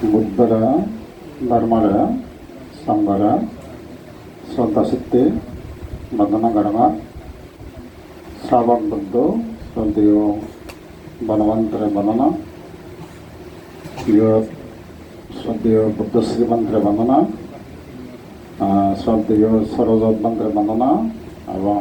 బుద్ధర ధర్మర సంబర శ్రద్ధశక్తి బంధన గణమ ಶ್ರಾವಣದ್ದು ಶ್ರದ್ಧೆಯು ಬಲವಂತರ ಬಂಧನ ಇವ ಶ್ರದ್ಧೆಯು ಬುದ್ಧ ಶ್ರೀಮಂತರ ಬಂಧನ ಶ್ರದ್ಧೆಯು ಸರೋಜವಂತರ ಬಂಧನ এবং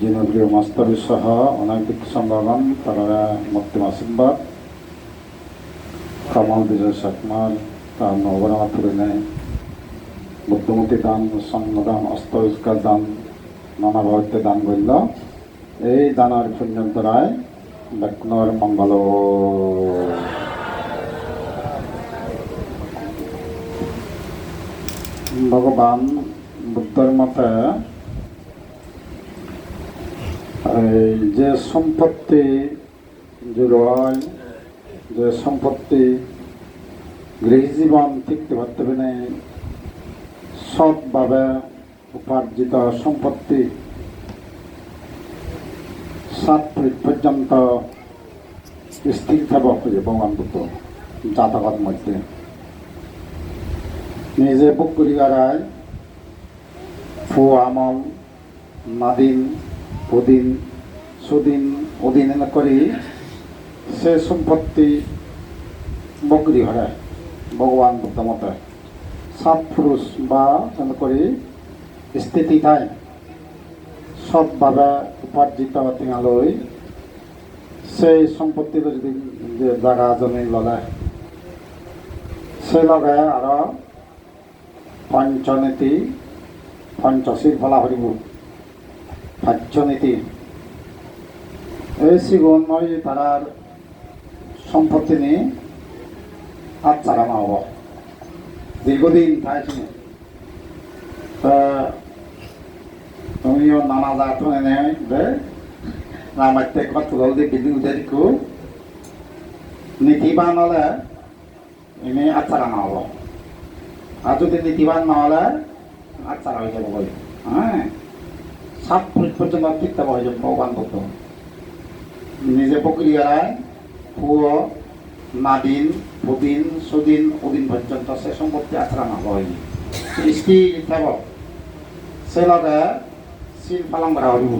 জিনপ্রিয় মাস্টারের সহ অনেক সম্ভাবন তারা মুক্তি আশীর্বাদ কামাল বিজয় সাকমাল তার নবরামা ফুরিনে বুদ্ধমূর্তি দান সংদান অস্তরিষ্কার দান নানা ভাবে দান করল এই দানার পুণ্যের দ্বারাই বিষ্ণুর মঙ্গল। ভগবান বুদ্ধের মতে যে সম্পত্তি যে রয় যে সম্পত্তি গৃহজীবন ঠিকতে পারতে পারে সৎভাবে উপার্জিত সম্পত্তি সাত পর্যন্ত স্থির থাকব খুঁজে ভগবান বুদ্ধ জাতকত মধ্যে। নিজে বুক করি গাড়ায় ফু আমল, নাদিন, পুদিন, সুদিন এনে করি। সে সম্পত্তি বকরি হরায় ভগবান সাত পুরুষ বা করি স্থিতি ঠাই সৎভাবে উপার্জিত টিঙালৈ সেই সম্পত্তিটো যদি জাগা জমি ল'লে, সেই লগে আৰু পঞ্চনীতি, পঞ্চশীল ফলা হৰিব ভাজ্যনীতি এই সিগুণ তারার সম্পত্তি নিয়ে হাত চালানো হব। দীর্ঘদিন থাকছি তা তুমিও নানা জাত এনে আমার দিয়ে বিল্ডিং উঠে দিকু। নীতিবান হলে এনে আচারানো হব। আর যদি নীতিবান নহলে আচারা হয়ে যাব বলে। হ্যাঁ? সাত পর্যন্ত টিকতে হয়ে যাবে, ভগবান বুদ্ধ নিজে প্রক্রিয়ায় পুয় নাদিন পুদিন সুদিন, উদিন পর্যন্ত সে সম্পত্তি আচরণ হয় সৃষ্টি সে লগে শিল করা হইব।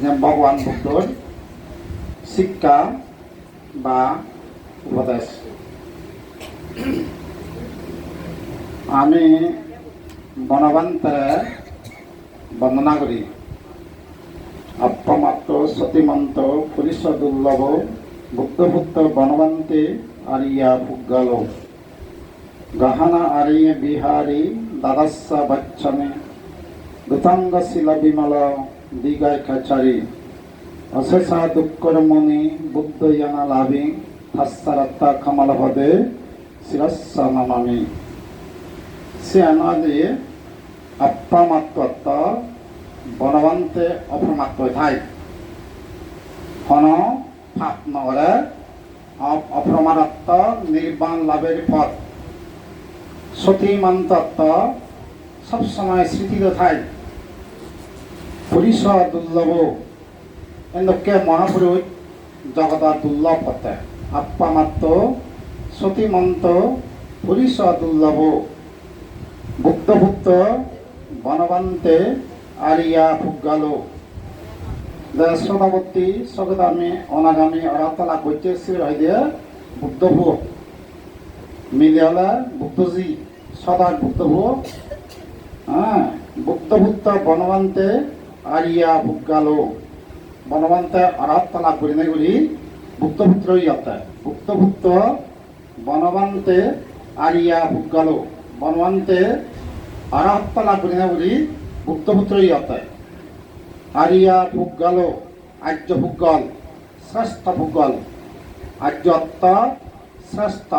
যে ভগবান বুদ্ধর শিক্ষা বা উপদেশ। আমি বনবন্তরে বন্দনা করি। অপ্পমাত্র সতীমন্ত, পুলিশ দুর্লভ বনবন্তে আরিয়া ফুগাল গহনা আরিয় বিহারি দাদাস্য বচ্চমে দুতাঙ্গ শিল বিমল দিগায় খাচারি। অশেষা দুঃকর্মণি বুদ্ধ ইয়ানা লাভি থাস্তারত্তা কমল পদে শিরস্য নমামি। সে আনাদে অপ্পমাত্রত্ব বনবন্তে অপ্রমাত্র ঠাই হন ফাপ নগরে অপ্রমাণত্ব নির্বাণ লাভের পথ। সতীমন্তত্ব, সবসময় স্মৃতিত ঠাই পুলিশ দুর্লভ, এনেকে মহাপুরুষ জগত দুর্লভ পথে। আপ্পামাত্র সতীমন্ত পুলিশ দুর্লভ। বুদ্ধভুক্ত বনবন্তে আরিয়া ফুগালো শ্রোতাবর্তী সগদামী অনাগামী অরাতলা গৈতে শ্রী হইদে বুদ্ধভু মিলিয়ালা বুদ্ধজি সদার বুদ্ধভু হ্যাঁ বুদ্ধভুক্ত বনবন্তে আরিয়া ফুগালো বনবন্তে অরাতলা বলি বুদ্ধপুত্র ইয়াতে বুদ্ধভুক্ত বনবন্তে আরিয়া ফুগালো বনবন্তে অরাতলা বলি ভুক্তপুত্রই অর্থায় আরিয়া ভুগল, আর্য ভুগল, শ্রেষ্ঠ ভুগল, আর্য অর্থ শ্রেষ্ঠ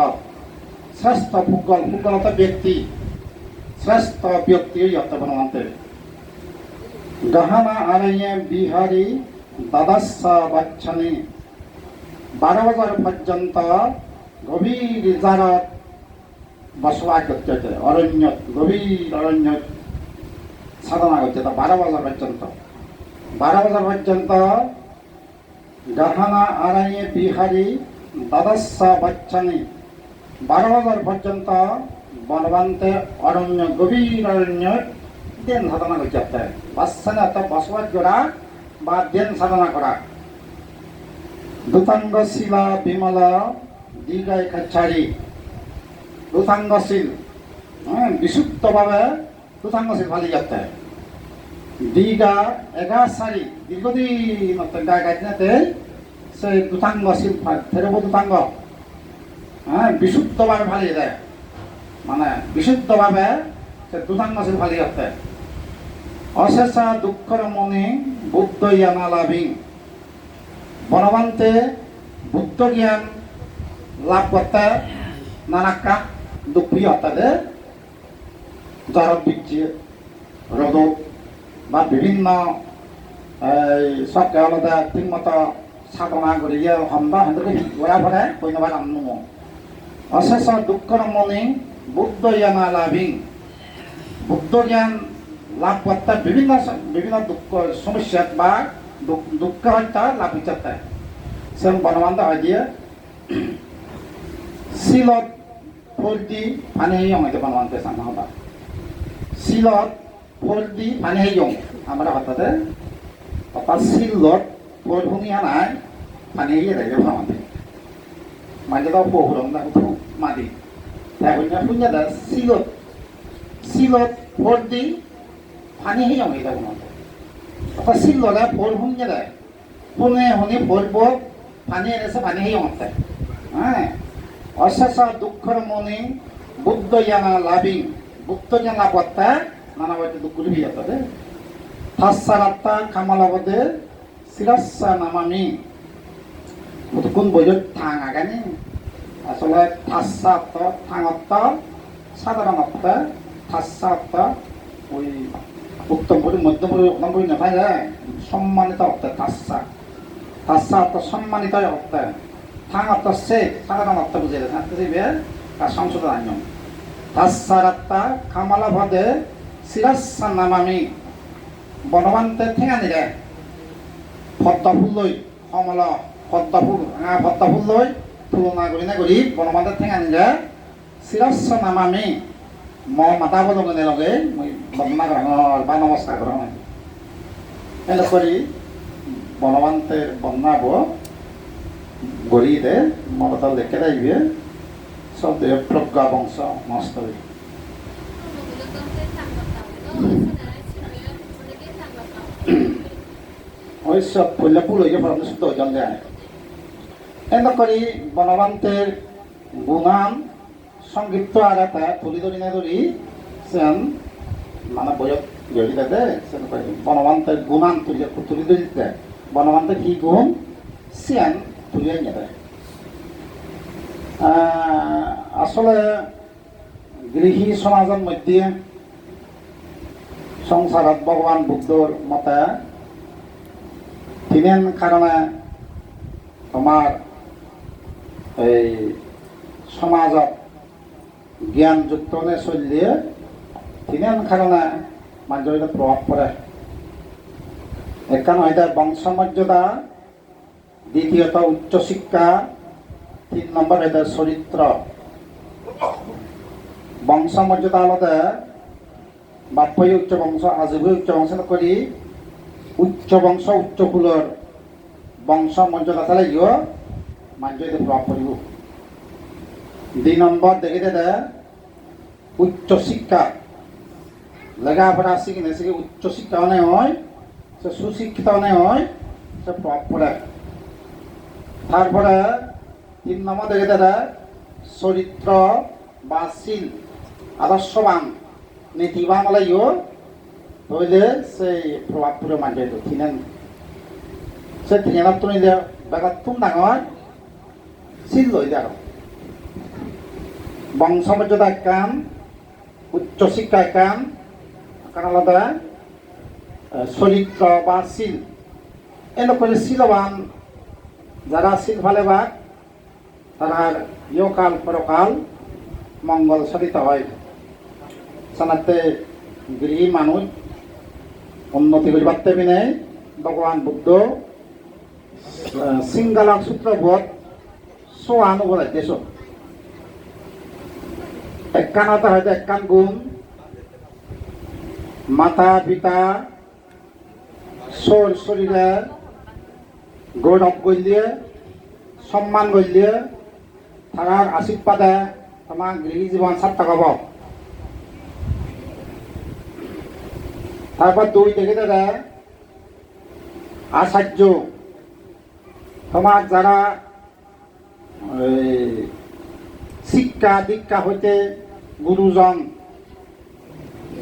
শ্রেষ্ঠ ভুগল ভুগল অর্থ ব্যক্তি, শ্রেষ্ঠ ব্যক্তি বনমন্তে গহনা আড়াইয়ে বিহারি দাদাস্য বাচ্ছানি, বারো বছর পর্যন্ত গভীর জারত বসবাস করতে অরণ্য গভীর অরণ্য সাধনা করছে তা বারো বছর পর্যন্ত। বারো বছর পর্যন্ত গহনা আড়াইয়ে বিহারি দ্বাদশ বচ্চানি বারো বছর পর্যন্ত বনবান্তে অরণ্য গভীর অরণ্য দেন সাধনা করতে হবে বাচ্চানে অর্থাৎ বসবাস করা বা দেন সাধনা করা। দুতাঙ্গ শিলা বিমল দীঘায় খাচ্ছারি। দুতাঙ্গশীল হ্যাঁ বিশুদ্ধভাবে দুতাঙ্গশীল ফালি যাতে দীঘা এগার সারি দীর্ঘদিন গায়ে গাইতে সেই দুতাঙ্গশীল থেরব দুতাঙ্গ হ্যাঁ বিশুদ্ধভাবে ফালিয়ে দেয়। মানে বিশুদ্ধভাবে সে দুতাঙ্গশীল ফালি যাতে অশেষা দুঃখর মনে বুদ্ধ ইয়ানা লাভিং বনবান্তে বুদ্ধ জ্ঞান লাভ করতে নানাক্কা দুঃখী অর্থাৎ জরব বিচ্ছি রোদ বা বিভিন্ন আলাদা ঠিকমতো সাধনা করে ইয়ে হন্দা হন্দকে গোড়া ভরে কইনবার আন্নম অশেষ দুঃখর মনে বুদ্ধ জ্ঞান লাভিং। বুদ্ধ জ্ঞান লাভ করতে বিভিন্ন বিভিন্ন দুঃখ সমস্যা বা দুঃখ- হত্যা লাভ হচ্ছে সেরকম বনবান্ধ হয় দিয়ে শিলত দি পানি হেই বনবান্ধে সামনে হবা শিলত ফুল দি পানি হেই আমরা হঠাৎ অর্থাৎ শিলত ফুল শুনিয়া নাই পানি হেই রাখবে বনবান্ধে মাঝে তো বহুরম না মাদি তাই হইনা শুনিয়া দা শিলত শিলত ফুল দি পানি হেই হইতে বনবান্ধে অর্থাৎ শিললে ফুল শুনিয়া দেয় শুনে শুনি ফুলবোৰ পানী এনেছে পানী হেই হতে হ্যাঁ অশেষ দুঃখর মনে বুদ্ধ জ্ঞান লাভিং, বুদ্ধ জ্ঞান লাভতা নানা বাড়িতে দুঃখ লিখি যেতে থাসারাত্তা কামালাবদে শিরাসা নামামি। কোন বইত থাং আগানি? আসলে থাসা অর্থ থাং অর্থ সাধারণ অর্থ থাসা অর্থ ওই উত্তম বই মধ্যম বই অন্য বই নাপাই যায় সম্মানিত অর্থ থাসা থাসা অর্থ সম্মানিত অর্থ। থাং অর্থ সে সাধারণ অর্থ বুঝে গেছে সংশোধন আইন। তাসারাত্তা কামালা ভদে শিরাসা নামামি বনবান্তে ঠেঙানি রে পদ্ম ফুল লৈ কমল পদ্ম ফুল আঙা পদ্ম ফুল লৈ তুলনা কৰি নে কৰি রে শিরাসা নামামি মই মাতাব লগে লগে মই বন্দনা গ্ৰহণৰ বা নমস্কাৰ গ্ৰহণ এনেকৈ কৰি গরিদে মমতা লেখে রাখবে সব দেহ প্রজ্ঞা বংশ নষ্ট ফুলে ফুল হয়ে পরম শুদ্ধ জন যায়। এনে করি বনবান্তের গুণান সংক্ষিপ্ত এটা তুলি ধরি না ধরি সেন মানে বয়ত জড়িত দে সেন করি, বনবান্তের গুণান তুলি তুলি ধরিতে বনবান্তের কি গুণ? সেন তুলিয়ে নিয়ে দেয়। আসলে গৃহী সমাজের মধ্যে সংসারত ভগবান বুদ্ধর মতে তিনেন কারণে তোমার এই সমাজত জ্ঞানযুক্ত নে চলিয়ে তিনেন মানুষের এটা প্রভাব পড়ে এখানে হয়তো বংশমর্যাদা দ্বিতীয়ত উচ্চশিক্ষা তিন নম্বর এদের চরিত্র বংশমর্যাদা আলাদা বাপ্পই উচ্চ বংশ আজীবই উচ্চ বংশ করি উচ্চ বংশ উচ্চ কুলৰ বংশ মৰ্যাদা লাগিব মানুহে প্ৰভাৱ পৰিব দুই নম্বৰ দেখি দে উচ্চ শিক্ষা। লেখা পঢ়া শিখি নাছিকি উচ্চ শিক্ষা মানে হয়, সে সুশিক্ষিত মানে হয়, সে প্রভাব তারপরে তিন নম্বর দেখে দাদা চরিত্র বা শীল আদর্শবান নীতিবান লাগিব হইলে সেই প্রভাব পড়ে মানুষের থিনেন সে থিনেনত তুমি যে বেগাত তুম ডাঙর শীল লই দে আৰু বংশমর্যাদা কাম উচ্চশিক্ষা কাম কারণ আলাদা চরিত্র বা শীল এনেকৈ শীলবান যারা শীল ভালে বা তারা ইয়কাল পরকাল মঙ্গল সাধিত হয়। সানাতে গৃহী মানুষ উন্নতি করিবার তেমনি ভগবান বুদ্ধ সিঙ্গালা সূত্রবোধ সোয়ান বলে দেশ একখানতে হয়তো একখান গুণ। মাতা, পিতা শর শরীরে গৌরব গল্যে সম্মান গল্যে থাকার আশীর্বাদে তোমার গৃহী জীবন সার্থক হব। তারপর দুই দেখে দেবে আচার্য তোমার যারা শিক্ষা দীক্ষা হইতে গুরুজন,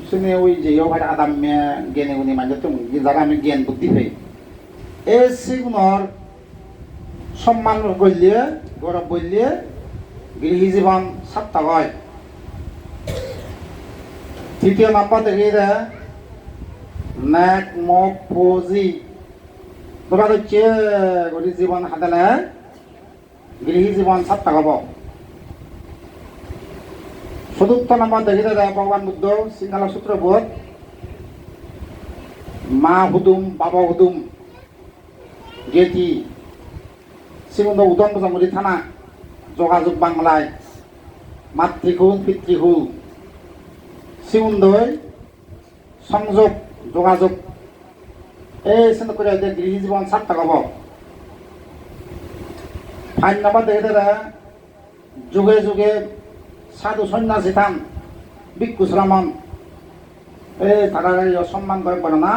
শুনে ওই যে ভাই আদাম্যা জ্ঞানী গুণী মাঝে তো যারা আমি জ্ঞান বুদ্ধি পাই এই সেগুলোর সম্মান করলে, গৌরব বললে, গৃহী জীবন সার্থক হয়। তৃতীয় নম্বর দেখি দে মক ফৌজি তোরা হচ্ছে গরি জীবন হাতালে গৃহী জীবন সার্থক হব। চতুর্থ নম্বর দেখি দে ভগবান বুদ্ধ সিঙ্গালা সূত্র বোধ মা হুদুম, বাবা হুদুম, গেটি শ্রীমন্ত উদম বজামুড়ি থানা, যোগাযোগ বাংলায় মাতৃকুল পিতৃকুল শ্রীমন্দই সংযোগ যোগাযোগ। এই চিন্তা করে গৃহী জীবন সার্থক হব। ফাইন নাম্বার দেখে দেবে যুগে যুগে সাধু সন্ন্যাসী থান, ভিক্ষু শ্রমণ এই তারা এই অসম্মান করে করে না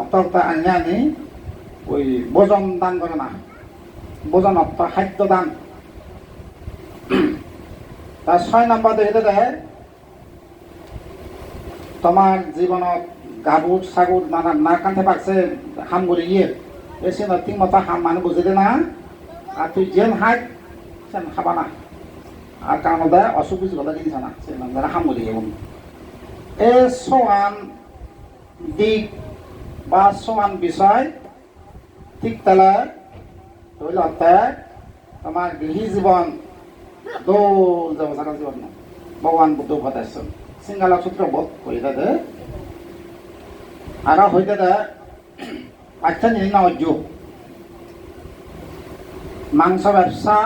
অত্যন্ত আনি আনি ওই ভোজন দান করে না ভোজন অর্থ খাদ্য দান। তার ছয় নম্বর দেখে তোমার জীবনত গাবুর সাগুর নানা না কান্তে পারছে হাম করে গিয়ে এসে না ঠিক মতো হাম মানে বুঝে না। আর তুই যেন হাই সেন খাবা না। আর কার মধ্যে অসুখ কিছু কথা জিনিস না। সে মানে হাম করে গিয়ে এ সমান দিক বা সমান বিষয়, ঠিক তাহলে হইল অর্থাৎ তোমার গৃহী জীবন দৌল জীবন ভগবান বুদ্ধ উপদেশ। সিঙ্গালা সূত্র বোধ করে দে। হইতে দে আচ্ছা জিনিস না অজ্য মাংস ব্যবসা,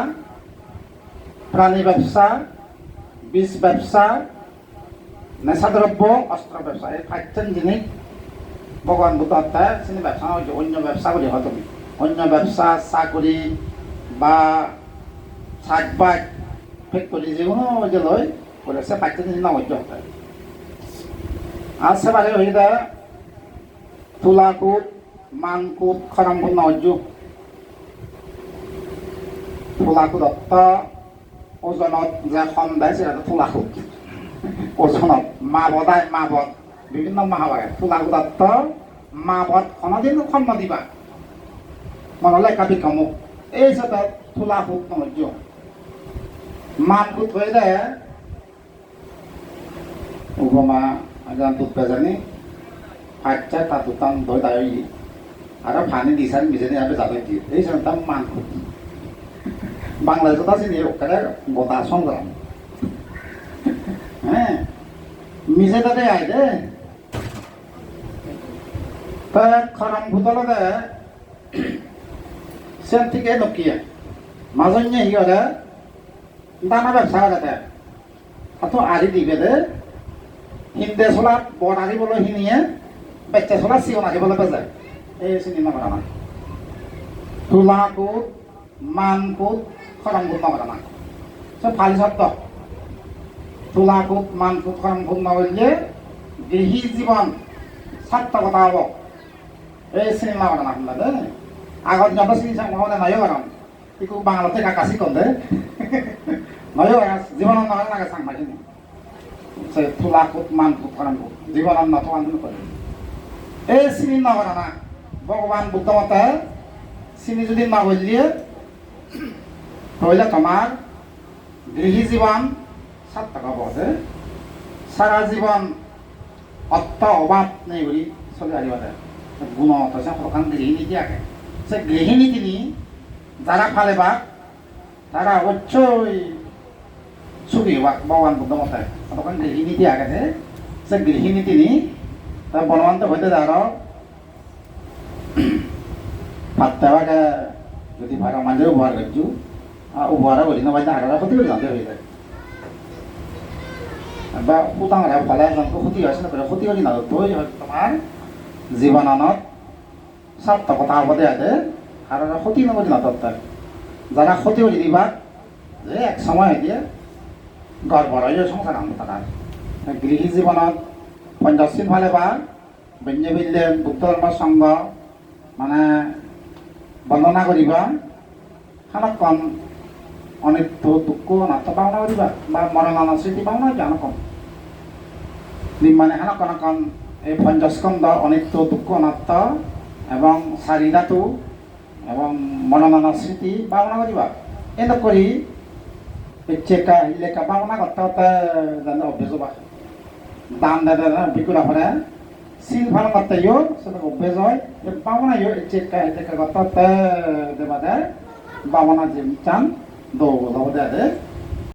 প্রাণী ব্যবসা বীজ ব্যবসা, নেশাদ্রব্য, অস্ত্র ব্যবসা এই পাঁচজন জিনিস। ভগবান বুদ্ধ অধ্যায় তিনি ব্যবসা হচ্ছে অন্য ব্যবসা করে হতো অন্য ব্যবসা, চাকরি বা শাকবাগ ফেক্টরি যেকোনো যে লয় করেছে পাঁচটা জিনিস না হচ্ছে হতো আর সেবারে হইতে তুলাকুট মানকুট খরামকুট না হজ্জু তুলাকুট ওজনত যে কম দেয় সেটা তুলাকুট ওজনত মা বদায় মা বদ বিভিন্ন মহাভাগে। অর্থ মা বদ কোনোদিন কম নদিবা। মনলে কাপি কামুক। এই সাথে তুলাকুট নহজ্য মানকুট হইলে উপমা, আজান তুত পেজানি আচ্ছা তা তুতাম দই দাই আর ফানি দিসান মিজানি আবে যাবে দি এই সাথে মানকুট বাংলাদেশে তো আছে ওখানে গোটা সংগ্রাম হ্যাঁ মিজে তাতে আয় দে তা খরাম ভূতলতে সেন থেকে নকিয়া মাজন্য হিয়রে দানা ব্যবসা করে হাতো আরি দিবে দে হিন্দে চলা বট আরিবলৈ সিনিয়ে বেচা চলা চিঞন আহিবলৈ বেজায় এই চিনেমা কৰা না তোলা কোট মান কোট খৰম কোট নকৰা না চব ভালো শব্দ তোলা কোট মান কোট খৰম কোট নকৰিলে গৃহী জীৱন সাৰ্থকতা হ'ব এই চিনেমা কৰা না শুনলা দে আগত যত চিনি নহ'লে নয়ো কাৰণ ইকো বাংলাতে কাকাচি কম দে নয়ো জীৱনত নহয় লাগে চাং মাৰি সে তোলা কোট মান কোট খৰম এই চিনি নকৰা না ভগৱান বুদ্ধ মতে চিনি যদি নগলিয়ে তাহলে তোমার গৃহী জীবন সার্থক হব যে। সারা জীবন অর্থ অভাব নেই বলি চলে আহিব দে গুণত আছে সকান গৃহিণী দিয়াকে সে গৃহিণী তিনি যারা ফালে বা তারা অবশ্যই সুখী হবা ভগবান বুদ্ধ মতে। তখন গৃহিণী দিয়াকে সে গৃহিণী তিনি তা বলবন্ত হইতে যারা ভাত দেওয়াকে যদি ভাড়া মাঝেও ব্যবহার করছু উপহারে করি না বাইদে হারারা ক্ষতি করে জানতে হয়ে যায়। বা পুতাঙরা ফলে জনকে ক্ষতি হয়েছে না ক্ষতি করি না? তো তোমার জীবনানত সার্থকতা হবদে আছে হারারা ক্ষতি নকরি না তত্ত্ব যারা ক্ষতি করে দিবা, যে এক সময় দিয়ে গড়বড় হয়ে সংসার আনতে তারা গৃহী জীৱনত পঞ্চাশীন ফালে বা বিল্লে বুদ্ধ ধৰ্ম সংঘ মানে বন্দনা কৰিবা খানক কম অনিত্য, দুঃখ নাট পাওনা কৰিবা বা মৰণানা স্মৃতি পাওনা জানো কম মানে কম এই পঞ্চস্কন্ধ, অনিত্য, দুঃখ নাট্য এবং চাৰিদাটো এবং মৰণানা স্মৃতি পাওনা কৰিবা এনে কৰি চেকা পাওনা করতে হতে জানে অভ্যেস বা দান দাদা বিকুলা পরে সিল ভালো করতে ইও সেটা অভ্যেস হয়। পাওনা ইও চেকা চেকা করতে হতে দেবা দে। বাবনা যে চান দো দো, দে দে।